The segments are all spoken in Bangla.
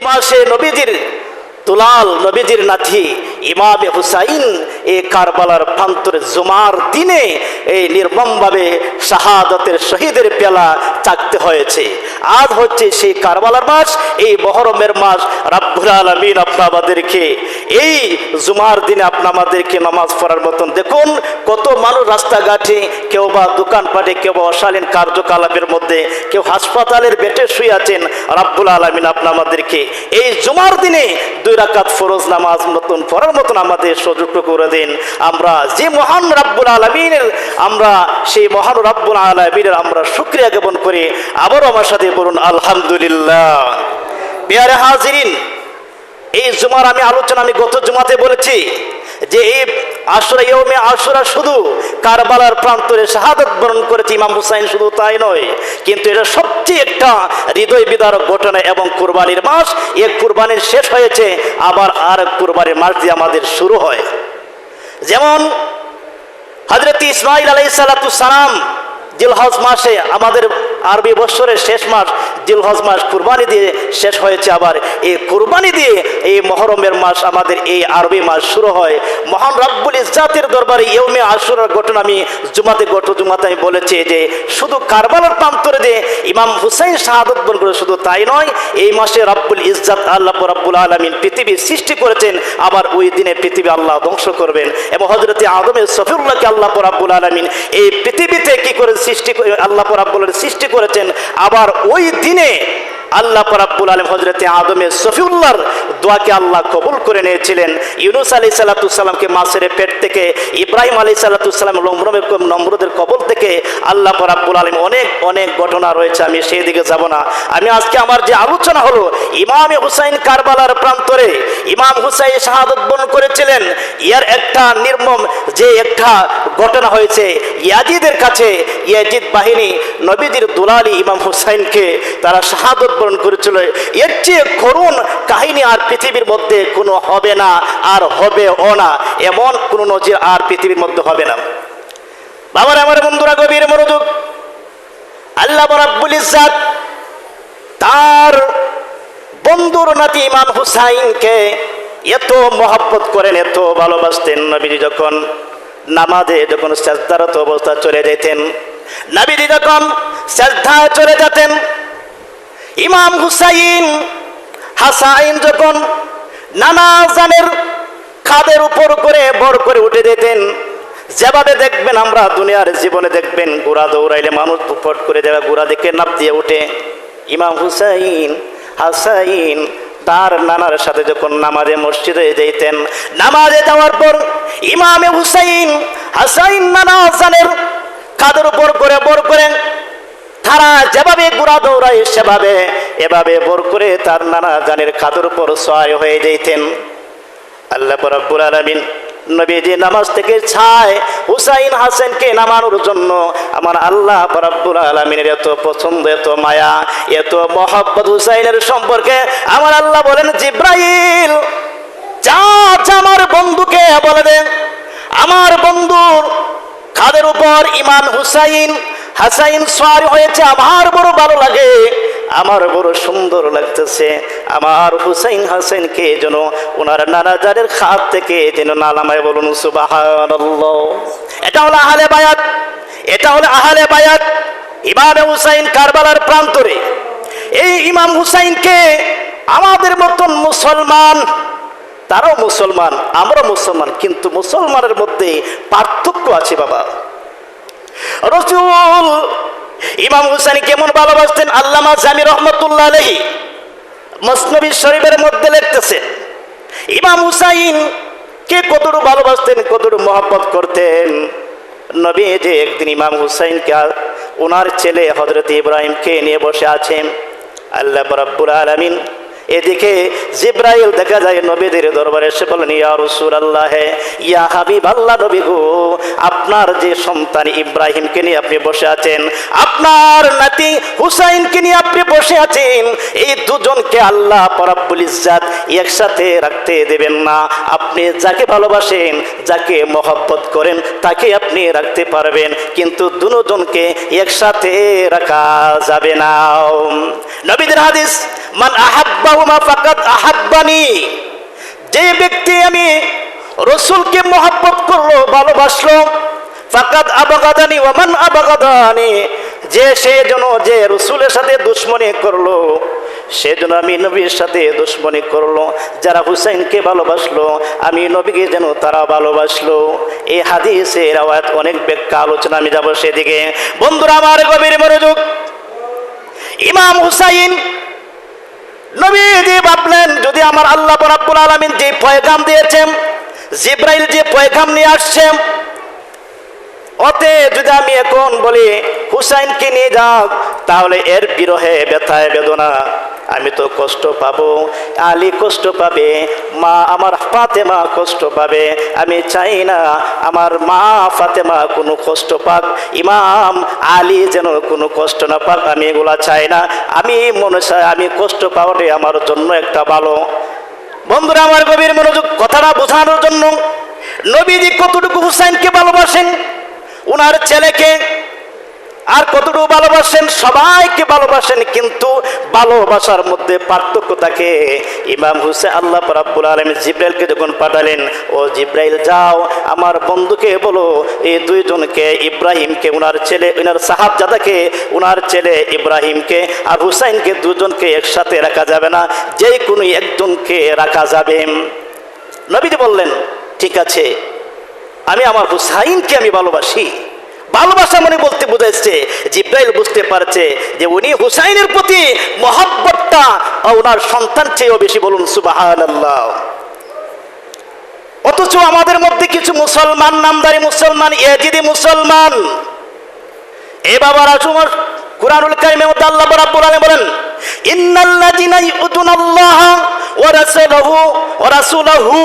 মাসে নবীজির তুলাল নবীজির নাথি ইমামে হুসাইন এই কারবালার প্রান্তরে জুমার দিনে এই নির্মমভাবে শাহাদতের শহীদের পেলা চাকতে হয়েছে। আজ হচ্ছে সেই কারবালার মাস, এই মহরমের মাস। রাব্বুল আলমিন আপনাদেরকে এই জুমার দিনে আপনা আমাদেরকে নামাজ পড়ার মতন দেখুন, কত মানুষ রাস্তাঘাটে, কেউ বা দোকানপাটে, কেউ বা অশালীন কার্যকলাপের মধ্যে, কেউ হাসপাতালের বেটে শুয়ে আছেন, রাব্বুল আলমিন আপনা আমাদেরকে এই জুমার দিনে দুই রাকাত ফরজ নামাজ মতন পড়ার মতন আমাদের সুযোগ করে দিন। আমরা যে মহান রাব্বুল আলমিনের, আমরা সেই মহান রাব্বুল আলমিনের আমরা সুক্রিয়া জ্ঞাপন করে। আবারও আমার সাথে বলুন, আলহামদুলিল্লাহ। পেয়ারে হাজিরিন, এই জুমার আমি আলোচনা আমি গত জুমাতে বলেছি। যে এই আশুরা ইয়মে আশুরা শুধু কারবালার প্রান্তরে শাহাদত বরণ করেছে ইমাম হুসাইন, শুধু তাই নয়, কিন্তু এটা সবচেয়ে একটা হৃদয় বিদারক ঘটনা এবং কুরবানির মাস। এক কুরবানির শেষ হয়েছে, আবার আর কুরবানির মাস দিয়ে আমাদের শুরু হয়। যেমন হজরত ইসমাইল আলাই সালাম জিলহজ মাসে আমাদের আরবি বৎসরের শেষ মাস জিলহজ মাস কুরবানি দিয়ে শেষ হয়েছে আবার। এই কুরবানি দিয়ে এই মহরমের মাস আমাদের এই আরবি মাস শুরু হয়। মহান রব্বুল ইজাতের দরবারে ইয়মে আশুরার ঘটনা আমি জুমাতে, গত জুমাতে আমি বলেছি যে শুধু কারবালার প্রান্তরে যে ইমাম হুসাইন শাহাদত বন করে শুধু তাই নয়, এই মাসে রব্বুল ইজ্জাত আল্লাহ রব্বুল আলমিন পৃথিবী সৃষ্টি করেছেন, আবার ওই দিনে পৃথিবী আল্লাহ ধ্বংস করবেন। এবং হজরতে আদমের সফিউল্লাহকে আল্লাহ রাব্বুল আলমিন এই পৃথিবীতে কি করে সৃষ্টি আল্লাহ রাব্বুল সৃষ্টি করেছেন, আবার ওই দিনে 그. আল্লাহ রাব্বুল আলম হজরতে আদমের সফিউল্লাহর দোয়াকে আল্লাহ কবুল করে নিয়েছিলেন। ইউনুস আলি সাল্লাতুসাল্লামকে মাসের পেট থেকে, ইব্রাহিম আলী সাল্লাতুসাল্লাম নম্রমের নম্রদের কবল থেকে আল্লাহ রাব্বুল আলম অনেক অনেক ঘটনা রয়েছে, আমি সেই দিকে যাব না। আমি আজকে আমার যে আলোচনা হলো, ইমামে হুসাইন কারবালার প্রান্তরে ইমাম হুসাইন শাহাদত বরণ করেছিলেন। ইয়ার একটা নির্মম যে একটা ঘটনা হয়েছে, ইয়াজিদের কাছে ইয়াজিদ বাহিনী নবীদের দুলালি ইমাম হুসাইনকে তারা শাহাদত বরণ করেছিল। এর চেয়ে করুণ কাহিনী আর পৃথিবীর মধ্যে কোনো হবে না, আর হবে ও না। এমন কোনো নজির আর পৃথিবীর মধ্যে হবে না। বাবার, আমার বন্ধুরা, গভীর মনোযোগ। আল্লাহ রাব্বুল ইজ্জাত তার বন্ধুর নাতি ইমাম হুসাইনকে এত মহব্বত করেন, এত ভালোবাসতেন। নবীজি যখন নামাজে যখন শ্রদ্ধারত অবস্থা চলে যেতেন, নবীজি যখন শ্রদ্ধায় চলে যেতেন ইমাম হুসাইন, হাসাইন যখন নামাজানের খাদের উপর করে বর করে উঠে যেতেন, যেভাবে দেখবেন আমরা দুনিয়ার জীবনে দেখবেন গোড়া দৌড়াইলে মানুষ ফট করে দেবে গোড়া দেখে নাপ দিয়ে উঠে। ইমাম হুসাইন, হাসাইন তার নানার সাথে যখন নামাজে মসজিদে যেতেন, নামাজে যাওয়ার পর ইমামে হুসাইন, হাসাইন নানা হাসানের কাদের উপর করে বর করেন তারা যেভাবে গুড়া দৌড়ায় সেভাবে, এভাবে বর করে তার নানা জানের খাদের উপর সহায় হয়ে যেতেন আল্লাহ রব্বুল আলমিন নবীজি নামাজ থেকে ছায় হুসাইন হাসেনকে নামানোর জন্য আমার আল্লাহ রব্বুল আলমিনের এত পছন্দ, এত মায়া, এত মহব্বত হুসাইনের সম্পর্কে আমার আল্লাহ বলেন, জিব্রাইল, যা আমার বন্ধুকে বলে দেন আমার বন্ধুর খাদের উপর ইমাম হুসাইন হাসাইন সোয়ার হয়েছে, আমার বড় ভালো লাগে। আমার বড় সুন্দর লাগতেছে। আমার হুসাইন হাসাইনকে যেন? ওনার নানা জানের খাত থেকে যেন নালামায় বলুন সুবাহ এটা হলো আহলে বায়াত। এটা হলো আহলে বায়াত। ইমামে হুসাইন কারবালার প্রান্তরে। এই ইমাম হুসাইনকে আমাদের মতন মুসলমান। তারাও মুসলমান আমরা মুসলমান, কিন্তু মুসলমানের মধ্যে পার্থক্য আছে বাবা। রসুল, ইমাম হুসাইন কেমন ভালোবাসতেন আল্লামা জামি রহমতুল্লাহ আলহী মসনবী শরীফের মধ্যে লিখতেছে, ইমাম হুসাইন কে কতটুকু ভালোবাসতেন, কতটুকু মহব্বত করতেন? নবী যে একদিন ইমাম হুসাইনকে ওনার ছেলে হজরত ইব্রাহিমকে নিয়ে বসে আছেন, আল্লাহ রাব্বুল আলামিন এদিকে জিব্রাইল দেখা যায় নবীদের দরবারে এসে বলেন, ইয়া রসুল আল্লাহ ইয়া হাবিব আল্লাহ নবী গো আপনার যে সন্তান ইব্রাহিমকে নিয়ে আপনি বসে আছেন, আপনার নাতি হুসাইনকে নিয়ে আপনি বসে আছেন, এই দুজনকে আল্লাহ পরাব্বুল ইজ্জাত একসাথে রাখতে দেবেন না। আপনি যাকে ভালোবাসেন, যাকে মহব্বত করেন, তাকে আপনি রাখতে পারবেন, কিন্তু দুজনকে একসাথে রাখা যাবে না। নবীদের হাদিস মান আহাব্বানি। যে ব্যক্তি আমি রসুলকে মহাব্বত করল, ভালোবাসলো, ফাকাদ আবাগাদানি ওয়ামান আবাগাদানি, যে সে যেন যে রসুলের সাথে দুশ্মনী করল, সে যেন আমি নবীর সাথে দুশ্মনী করল, যারা হুসাইনকে ভালোবাসলো, আমি নবীকে যেন তারা ভালোবাসলো। এই হাদিসের আওয়াজ অনেক ব্যাখ্যা আলোচনা, আমি যাব সেদিকে। বন্ধুরা, আমার গভীর মনোযোগ। ইমাম হুসাইন নবীজি ভাবলেন, যদি আমার আল্লাহ রাব্বুল আলামিন যে পয়গাম দিয়েছেন, জিব্রাইল যে পয়গাম নিয়ে আসছেন অতে যদি আমি এখন বলি, হুসাইনকে নিয়ে যাও, তাহলে এর বিরহে ব্যথায় বেদনা। আমি তো কষ্ট পাবো, আলী কষ্ট পাবে, মা আমার ফাতেমা কষ্ট পাবে। আমি চাই না আমার মা ফাতেমা কোনো কষ্ট পাক, ইমাম আলী যেন কোনো কষ্ট না পাক, আমি এগুলা চাই না। আমি মনে চাই আমি কষ্ট পাওয়াটাই আমার জন্য একটা ভালো। বন্ধুরা, আমার গভীর মনোযোগ কথাটা বোঝানোর জন্য নবীজি কতটুকু হুসাইনকে ভালোবাসেন? ওনার ছেলেকে আর কতটুকু ভালোবাসেন? সবাইকে ভালোবাসেন, কিন্তু ভালোবাসার মধ্যে পার্থক্য থাকে। ইমাম হুসে আল্লাহ রাব্বুল আলম জিব্রাইলকে যখন পাঠালেন, ও জিব্রাইল, যাও, আমার বন্ধুকে বলো, এই দুইজনকে, ইব্রাহিমকে, উনার ছেলে, উনার সাহাবজাদাকে, উনার ছেলে ইব্রাহিমকে আর হুসাইনকে, দুজনকে একসাথে রাখা যাবে না, যে কোনো একজনকে রাখা যাবে। নবীজি বললেন, ঠিক আছে, আমি আমার হুসাইনকে আমি ভালোবাসি। ভালোবাসা মানে বলতে বুঝাইছে, জিব্রাইল বুঝতে পারছে যে উনি হুসাইনের প্রতি মহাব্বতটা ওনার সন্তান চেয়েও বেশি বলুন সুবাহান অথচ আমাদের মধ্যে কিছু মুসলমান, নামদারি মুসলমান এজিদি মুসলমান। এ বাবার আসুমার কুরআনুল কারিমের মধ্যে আল্লাহ রাব্বুল আলামিন বলেন, ইন্নাল্লাযিনা ইউতুনাল্লাহ ওয়া রাসূলাহু ওয়া রাসূলাহু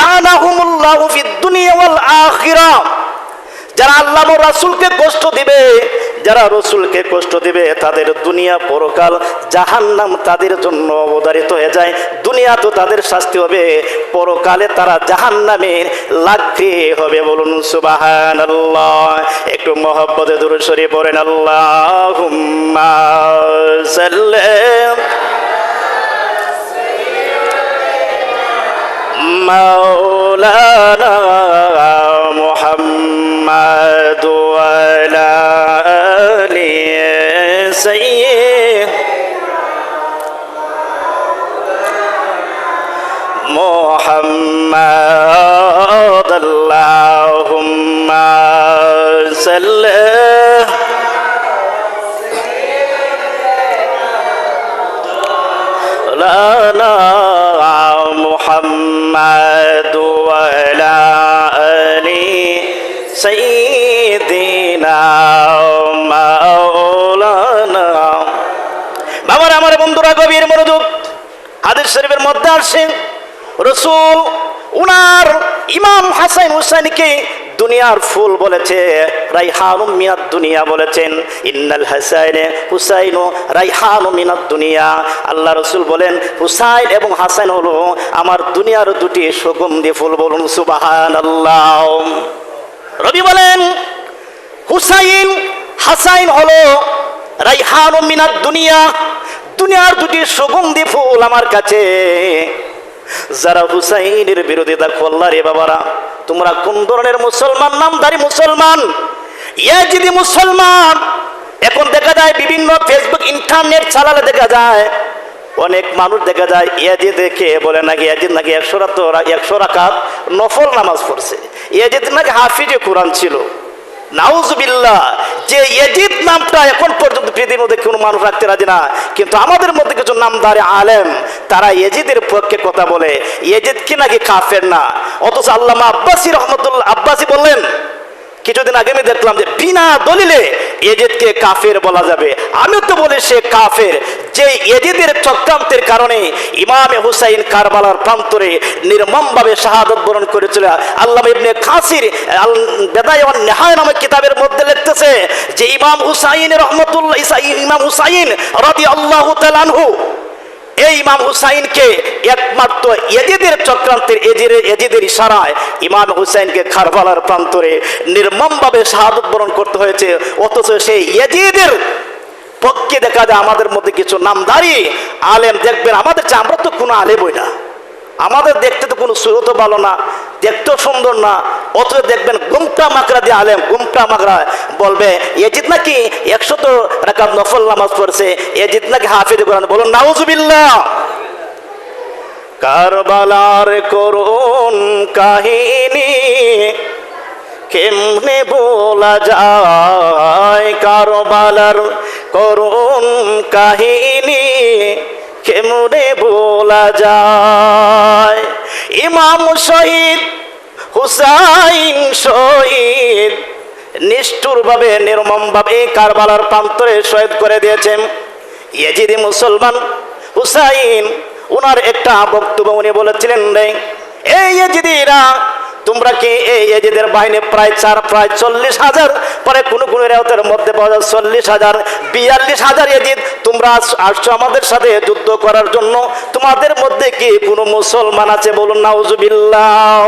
লানাহুমুল্লাহু ফিদ দুনিয়া ওয়াল আখিরাহ যারা আল্লাহ রাসূলকে কষ্ট দিবে, যারা রসুলকে কষ্ট দিবে, তাদের দুনিয়া পরকাল জাহান্নাম তাদের জন্য অবধারিত হয়ে যায়। দুনিয়া তো তাদের শাস্তি হবে, পরকালে তারা জাহান্নামের লাকড়ি হবে বলুন সুবাহান আল্লাহ একটু মহব্বতে দূর সরিয়ে পড়েন আল্লাহ সাল্লাম محمد وعلى آل سيدنا مولانا বাবার আমার বন্ধুরা গভীর মনোযোগ হাদিস শরীফের মধ্যে আসছেন রসুল উনার ইমাম হাসান হুসাইনকে দুনিয়ার ফুল বলেছে রাইহানু মিনাদ দুনিয়া বলেছেন, ইন্নাল হাসাইন হুসাইন রাইহানু মিনাদ দুনিয়া। আল্লাহ রসুল বলেন, হুসাইন এবং হাসান হলো আমার দুনিয়ার দুটি সুগন্ধি ফুল বলুন সুবাহান আল্লাহ রবি বলেন, হুসাইন, হাসাইন হলো রাইহানু মিনাদ দুনিয়া। দুনিয়ার দুটি সুগন্ধি ফুল আমার কাছে। যারা হুসাইনের বিরোধিতা করলা রে বাবারা, তোমরা কোন ধরনের মুসলমান? নামধারী মুসলমান? ইয়াজিদি মুসলমান, এখন দেখা যায় বিভিন্ন ফেসবুক ইন্টারনেট চালালে দেখা যায়, অনেক মানুষ দেখা যায় ইয়াজি দেখে বলে নাকি ইয়াজিদ নাকি একশো রাত, একশো রাকাত নফল নামাজ পড়ছে। ইয়াজিদ নাকি হাফিজে কোরআন ছিল। নাউজুবিল্লাহ, যে এজিদ নামটা এখন পর্যন্ত পৃথিবীর মধ্যে কোনো মানুষ রাখতে রাজি না। কিন্তু আমাদের মধ্যে কিছু নামদারে আলেম, তারা এজিদের পক্ষে কথা বলে। এজিদ কি নাকি কাফের না? অথচ আল্লামা আব্বাসি রহমতুল্লাহ, আব্বাসি বললেন কিছুদিন আগে আমি দেখলাম যে বিনা দলিলে এজেদকে কাফের বলা যাবে। আমি তো বলি সে কাফের। যে এজিদের চক্রান্তের কারণে ইমামে হুসাইন কারবালার প্রান্তরে নির্মমভাবে শাহাদত বরণ করেছিল। আল্লাহ ইবনে খাসির আল বেদায় নেহায় নামক কিতাবের মধ্যে লিখতেছে যে ইমাম হুসাইন রহমতুল্লাহ ইমাম হুসাইন রাদি আল্লাহ তালানহু এই ইমাম হুসাইনকে একমাত্র এজিদের চক্রান্তের এজিদের এজিদের ইশারায় ইমাম হুসাইনকে খারবালার প্রান্তরে নির্মমভাবে শাহাদত বরণ করতে হয়েছে। অথচ সেই এজিদের পক্ষে দেখা যায় আমাদের মধ্যে কিছু নামদারি, আলেম দেখবেন আমাদের আমরা তো কোনো আলেমই না। আমাদের দেখতে তো কোনো সুরত ভালো না, দেখতেও সুন্দর না, অথচ দেখবেন গুমটা মাকড়া দিয়ে আলেম গুমটা মাকড়া বলবে, এজিদ নাকি একশত রাকাত নফল নামাজ পড়ছে, এজিদ নাকি হাফিজ কোরআন? বলুন, নাউজুবিল্লাহ। কারবালার করুন কাহিনী কেমনে বলা যায়? কারবালার করুন কাহিনী কেমনে বলা যায়? ইমাম শহীদ, হুসাইন শহীদ নিষ্ঠুরভাবে, নির্মমভাবে কারবালার প্রান্তরে শহীদ করে দিয়েছেন। ইয়েজিদি মুসলমান হুসাইন ওনার একটা বক্তব্য উনি বলেছিলেন রে এই ইয়েজিদিরা তোমরা কি? এই এজিদের বাহিনী প্রায় চার, প্রায় চল্লিশ হাজার। পরে কোনো কোনো রেওতের মধ্যে পাওয়া যায় চল্লিশ হাজার, বিয়াল্লিশ হাজার এজিদ। তোমরা আসছো আমাদের সাথে যুদ্ধ করার জন্য। তোমাদের মধ্যে কি কোনো মুসলমান আছে বলুন, নাউজুবিল্লাহ?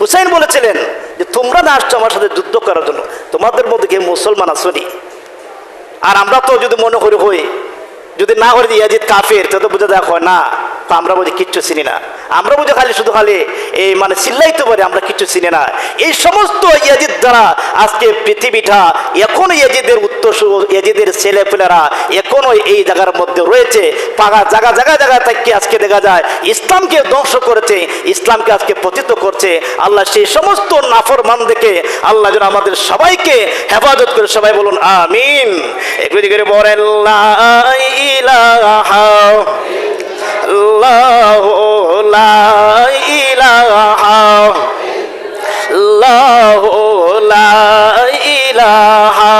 হুসাইন বলেছিলেন যে, তোমরা না আসছো আমার সাথে যুদ্ধ করার জন্য। তোমাদের মধ্যে কি মুসলমান আসনি আর আমরা তো যদি মনে করি, হই, যদি না করি ইয়াজিদ কাফের তো বুঝে দেখা না। তো আমরা বলি, কিচ্ছু চিনি না। আমরা বুঝে খালি, শুধু খালি এই মানে চিল্লাইতে পারি, আমরা কিছু চিনি না। এই সমস্ত ইয়াজিদ দ্বারা আজকে পৃথিবীটা এখনও ইয়াজিদের উত্তর ইয়াজিদের ছেলে ছেলেপেলেরা এখনও এই জায়গার মধ্যে রয়েছে। পাগা জায়গা জায়গা জায়গা থেকে আজকে দেখা যায়, ইসলামকে ধ্বংস করেছে, ইসলামকে আজকে পতিত করছে। আল্লাহ সেই সমস্ত নাফর মান দেখে আল্লাহ যেন আমাদের সবাইকে হেফাজত করে, সবাই বলুন, আমিন। একটু করে বলেন ইল্লাল্লাহু লা ইলাহা ইল্লাল্লাহু লা ইলাহা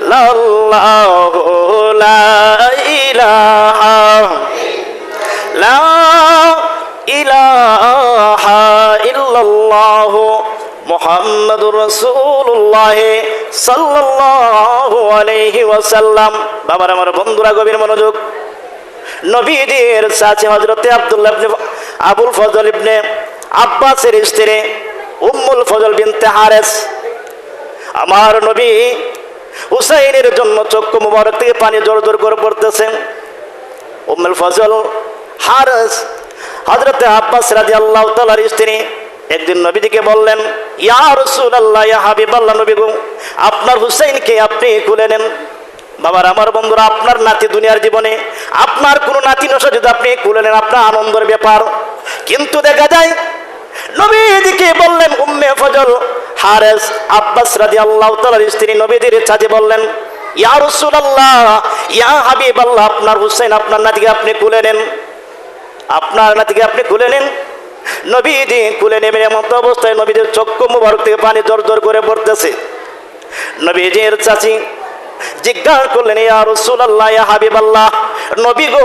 ইল্লাল্লাহু লা ইলাহা লা ইলাহা ইল্লাল্লাহ মুহাম্মাদুর রাসূলুল্লাহ সাল্লাল্লাহু আলাইহি ওয়াসাল্লাম। বাবার, আমার বন্ধুরা, গভীর মনোযোগ নবীদের সাথে হযরতে আব্দুল্লাহ আবুল ফজল ইবনে আব্বাসের স্ত্রী উম্মুল ফজল বিনতে হারেস। আমার নবী হুসাইনের জন্য চক্ষু মুবারক থেকে পানি জোর জোর করে পড়তেছেন উম্মুল ফজল হারেস হজরতে আব্বাস রাজি আল্লাহ তালার স্ত্রী একদিন নবীজিকে বললেন, ইয়া রসুল আল্লাহ ইয়া হাবিব আল্লাহ নবী আপনার হুসাইনকে আপনি খুলে নেন। বাবার, আমার বন্ধুরা, আপনার নাতি দুনিয়ার জীবনে, আপনার কোনো নাতি নশা যদি আপনি খুলে নেন, আপনার আনন্দের ব্যাপার। কিন্তু দেখা যায়, নবীজিকে বললেন, উম্মে ফজল হারেস আব্বাস রাজি আল্লাহ তালার স্ত্রী। নবীজির চাচি বললেন, ইয়া রসুল আল্লাহ ইয়া হাবিব আল্লাহ আপনার হুসাইন, আপনার নাতিকে আপনি খুলে নেন। আপনার নাতিকে আপনি খুলে নেন? নবীজি খুলে নেবেন এমন অবস্থায় নবীদের চক্ষু মুবারক থেকে পানি জোর জোর করে পড়তেছে। নবীজির চাচি জিজ্ঞাসা করলেন ইয়া রাসূলুল্লাহ ইয়া হাবিবাল্লাহ নবী গো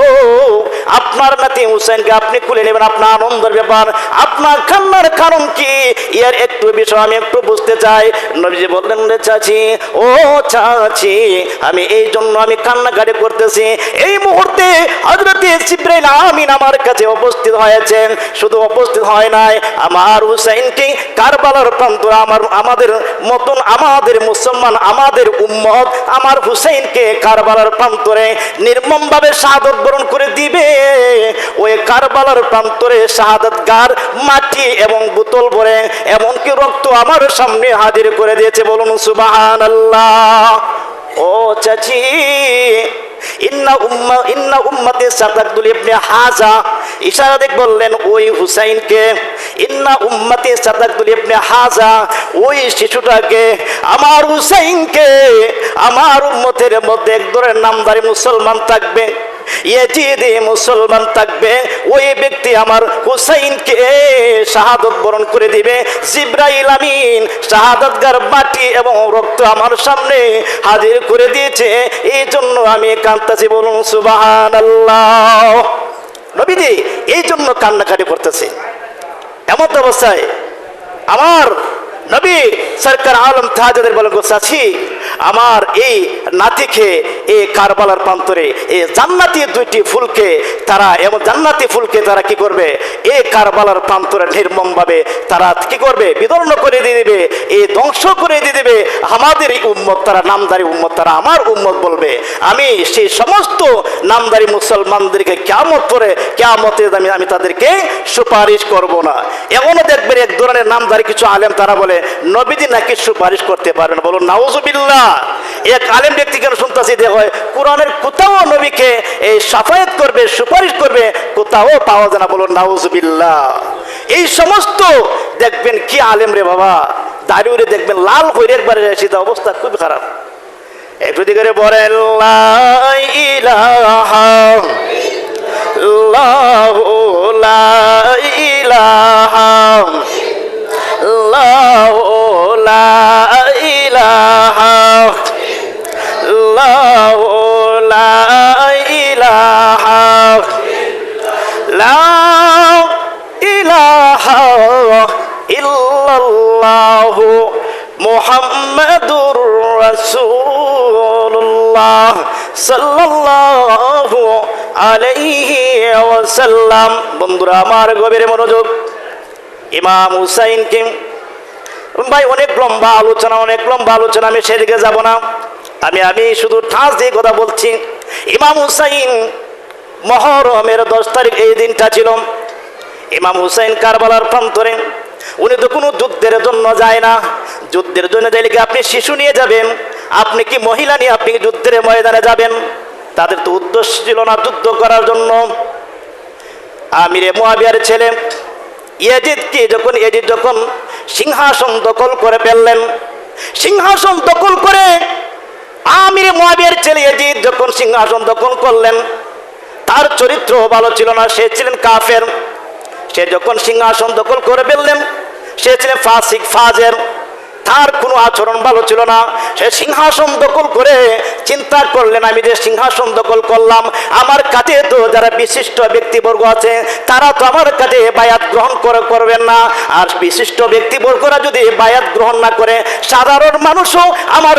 আপনার নাতি হুসেনকে আপনি খুলে নেবেন, আপনার আনন্দের ব্যাপার। আপনার কান্নার কারণ কি? এর একটু বিষয় আমি একটু বুঝতে চাই। নবীজি বললেন, রে চাচি, ও চাচি, আমি এই জন্য আমি কান্নাকাটি করতেছি। এই মুহূর্তে হজরতে জিব্রাইল আমিন আমার কাছে উপস্থিত হয়েছেন। শুধু উপস্থিত হয় নাই, আমার হুসাইনকে কারবালার প্রান্ত আমার, আমাদের মতন আমাদের মুসলমান, আমাদের উম্মত, আমার হুসাইনকে কারবালার প্রান্তরে নির্মমভাবে শাহাদত বরণ করে দিবে। ওই কারবালার প্রান্তরে মাটি এবং বোতল ভরে এমনকি রক্ত আমার সামনে হাজির করে দিয়েছে। বলুন সুবাহান আল্লাহ ও চাচি বললেন, ওই হুসাইনকে ওই শিশুটাকে, আমার হুসাইনকে উম্মতের মধ্যে এক ধরনের নামদারি মুসলমান থাকবে। ইয়েজিদি মুসলমান থাকবে, ওই ব্যক্তি আমার হুসাইনকে শাহাদত বরণ করে দিবে। জিব্রাইল আমিন শাহাদতগার মাটি এবং রক্ত আমার সামনে হাজির করে দিয়েছে। এই জন্য আমি কান্তাছি বলুন সুবাহান আল্লাহ নবীজি এই জন্য কান্নাকাটি করতেছে। এমত অবস্থায় আমার নবী সরকার আলম তাহাজাদের বলেন, গো চাচি আমার এই নাতিকে এই কারবালার প্রান্তরে, এই জান্নাতি দুইটি ফুলকে তারা, এমন জান্নাতি ফুলকে তারা কি করবে? এই কারবালার প্রান্তরে নির্মমভাবে তারা কি করবে? বিদর্ণ করে দিয়ে দিবে, এই ধ্বংস করে দিয়ে দিবে। আমাদের এই উম্মত তারা, নামদারি উম্মত তারা, আমার উম্মত বলবে, আমি সেই সমস্ত নামদারি মুসলমানদেরকে কেমত করে কেমতে আমি আমি তাদেরকে সুপারিশ করব না। এমনও দেখবেন এক ধরনের নামদারি কিছু আলেম তারা বলে নবীজি নাকি সুপারিশ করতে পারেন? বলুন, নাউজুবিল্লাহ। এক আলেম ব্যক্তি কেন শুনতেছি, যে হয়, কোরআনের কোথাও নবীকে এই সাফায়াত করবে, সুপারিশ করবে, কোথাও পাওয়া যায় না। বলুন, নাউজুবিল্লাহ। এই সমস্ত দেখবেন কি আলেম রে বাবা? দাঁড়িয়ে দেখবেন, লাল হয়ে একবারে সেটা অবস্থা খুব খারাপ। একটু দিকে বলেন, লা ইলাহা ইল্লাল্লাহু লা ইলাহা ইল্লাল্লাহু লা ইলাহা ইল্লাল্লাহু লা ইলাহা লা ইলাহা ইল্লাল্লাহু মুহাম্মাদুর রাসূলুল্লাহ সাল্লাল্লাহু আলাইহি ওয়াসাল্লাম। বন্ধুরা, আমার গভীর মনোযোগ ইমাম হুসাইনকে ভাই, অনেক লম্বা আলোচনা, অনেক লম্বা আলোচনা, আমি সেদিকে যাব না। আমি আমি শুধু ঠাস দিয়ে কথা বলছি। ইমাম হুসাইন মহরমের দশ তারিখ এই দিনটা ছিল। ইমাম হুসাইন কারবালার প্রান্তরে। উনি তো কোনো যুদ্ধের জন্য যায় না। যুদ্ধের জন্য যাইলে কি আপনি শিশু নিয়ে যাবেন? আপনি কি মহিলা নিয়ে আপনি যুদ্ধের ময়দানে যাবেন? তাদের তো উদ্দেশ্য ছিল না যুদ্ধ করার জন্য। আমিরে মোয়াবিয়ার ছেলে ইয়াজিদকে যখন ইয়াজিদ যখন সিংহাসন দখল করে ফেললেন, সিংহাসন দখল করে আমির মোয়াবিয়ার ছেলে ইয়াজিদ যখন সিংহাসন দখল করলেন, তার চরিত্র ভালো ছিল না, সে ছিলেন কাফের। সে যখন সিংহাসন দখল করে ফেললেন, সে ছিলেন ফাসিক, ফাজের। তার কোনো আচরণ ভালো ছিল না। সে সিংহাসন দখল করে চিন্তা করলেন, আমি যে সিংহাসন দখল করলাম, আমার কাছে তো যারা বিশিষ্ট ব্যক্তিবর্গ আছে, তারা তো আমার কাছে বায়াত গ্রহণ করে, করবেন না। আর বিশিষ্ট ব্যক্তিবর্গরা যদি বায়াত গ্রহণ না করে, সাধারণ মানুষও আমার